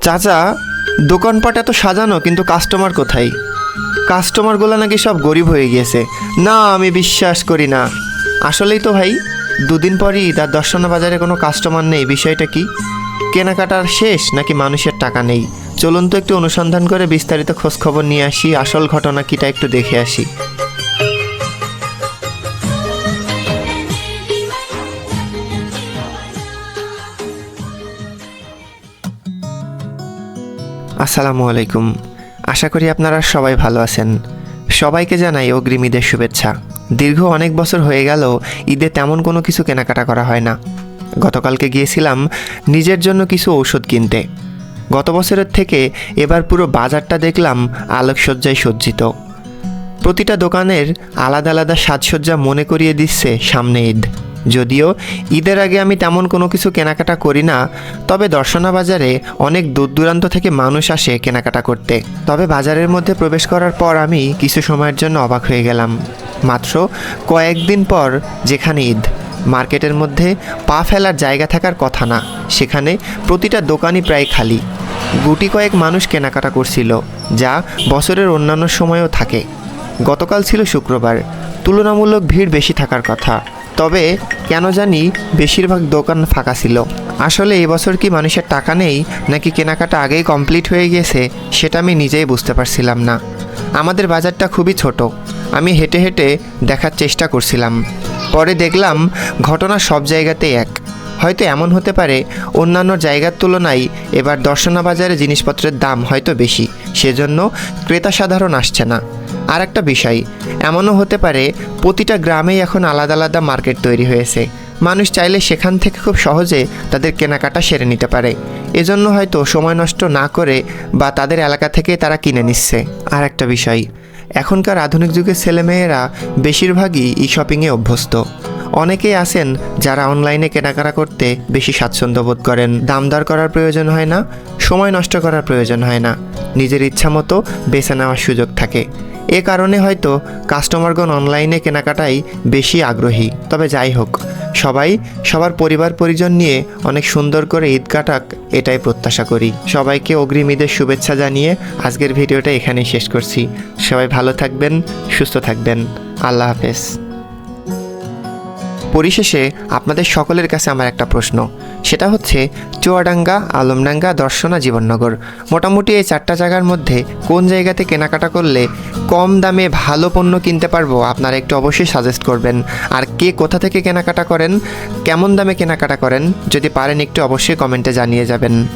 চাচা, দোকানপাট এত সাজানো, কিন্তু কাস্টমার কোথায়? কাস্টমারগুলো নাকি সব গরিব হয়ে গিয়েছে। না, আমি বিশ্বাস করি না। আসলেই তো ভাই, দুদিন পরই তার দর্শনা বাজারে কোনো কাস্টমার নেই, বিষয়টা কি? কেনাকাটার শেষ নাকি মানুষের টাকা নেই? চলুন তো একটু অনুসন্ধান করে বিস্তারিত খোঁজখবর নিয়ে আসি, আসল ঘটনা কিটা একটু দেখে আসি। আসসালামু আলাইকুম। আশা করি আপনারা সবাই ভালো আছেন। সবাইকে জানাই অগ্রিম ঈদের শুভেচ্ছা। দীর্ঘ অনেক বছর হয়ে গেল, ঈদে তেমন কোনো কিছু কেনাকাটা করা হয় না। গতকালকে গিয়েছিলাম নিজের জন্য কিছু ঔষধ কিনতে। গত বছরের থেকে এবার পুরো বাজারটা দেখলাম আলোকসজ্জায় সজ্জিত। প্রতিটা দোকানের আলাদা আলাদা সাজসজ্জা মনে করিয়ে দিচ্ছে সামনে ঈদ। যদিও ঈদের আগে আমি তেমন কোনো কিছু কেনাকাটা করি না, তবে দর্শনা বাজারে অনেক দূর দূরান্ত থেকে মানুষ আসে কেনাকাটা করতে। তবে বাজারের মধ্যে প্রবেশ করার পর আমি কিছু সময়ের জন্য অবাক হয়ে গেলাম। মাত্র কয়েকদিন পর যেখানে ঈদ, মার্কেটের মধ্যে পা ফেলার জায়গা থাকার কথা না, সেখানে প্রতিটা দোকানই প্রায় খালি। গুটি কয়েক মানুষ কেনাকাটা করছিল, যা বছরের অন্যান্য সময়েও থাকে। গতকাল ছিল শুক্রবার, তুলনামূলক ভিড় বেশি থাকার কথা। তবে কেন জানি বেশিরভাগ দোকান ফাঁকা ছিল। আসলে এবছর কি মানুষের টাকা নেই, নাকি কেনাকাটা আগেই কমপ্লিট হয়ে গেছে, সেটা আমি নিজেই বুঝতে পারছিলাম না। আমাদের বাজারটা খুবই ছোট। আমি হেঁটে হেঁটে দেখার চেষ্টা করছিলাম। পরে দেখলাম ঘটনা সব জায়গাতেই এক। হয়তো এমন হতে পারে, অন্যান্য জায়গার তুলনায় এবার দর্শনা বাজারে জিনিসপত্রের দাম হয়তো বেশি, সেজন্য ক্রেতা সাধারণ আসছে না। আর একটা বিষয় এমনও হতে পারে, প্রতিটা গ্রামেই এখন আলাদা আলাদা মার্কেট তৈরি হয়েছে। মানুষ চাইলে সেখান থেকে খুব সহজে তাদের কেনাকাটা সেরে নিতে পারে। এজন্য হয়তো সময় নষ্ট না করে বা তাদের এলাকা থেকে তারা কিনে নিচ্ছে। আর একটা বিষয়, এখনকার আধুনিক যুগের ছেলেমেয়েরা বেশিরভাগই ই শপিংয়ে অভ্যস্ত। অনেকেই আছেন যারা অনলাইনে কেনাকাটা করতে বেশি স্বাচ্ছন্দ্য বোধ করেন। দাম দর করার প্রয়োজন হয় না, সময় নষ্ট করার প্রয়োজন হয় না। নিজের ইচ্ছা মতো বেছে নেওয়ার সুযোগ থাকে। এ কারণে হয়তো কাস্টমারগণ অনলাইনে কেনাকাটাই বেশি আগ্রহী। তবে যাই হোক, সবাই সবার পরিবার পরিজন নিয়ে অনেক সুন্দর করে ঈদ কাটাক, এটাই প্রত্যাশা করি। সবাইকে অগ্রিম ঈদের শুভেচ্ছা জানিয়ে আজকের ভিডিওটা এখানেই শেষ করছি। সবাই ভালো থাকবেন, সুস্থ থাকবেন। আল্লাহ হাফেজ। পরিশেষে আপনাদের সকলের কাছে আমার একটা প্রশ্ন। সেটা হচ্ছে, চুয়াডাঙ্গা, আলমডাঙ্গা, দর্শনা, জীবননগর। মোটামুটি এই চারটা জায়গার মধ্যে কোন জায়গাতে কেনাকাটা করলে কম দামে ভালো পণ্য কিনতে পারব আপনারা একটু অবশ্যই সাজেস্ট করবেন। আর কে কোথা থেকে কেনাকাটা করেন, কেমন দামে কেনাকাটা করেন, যদি পারেন একটু অবশ্যই কমেন্টে জানিয়ে যাবেন।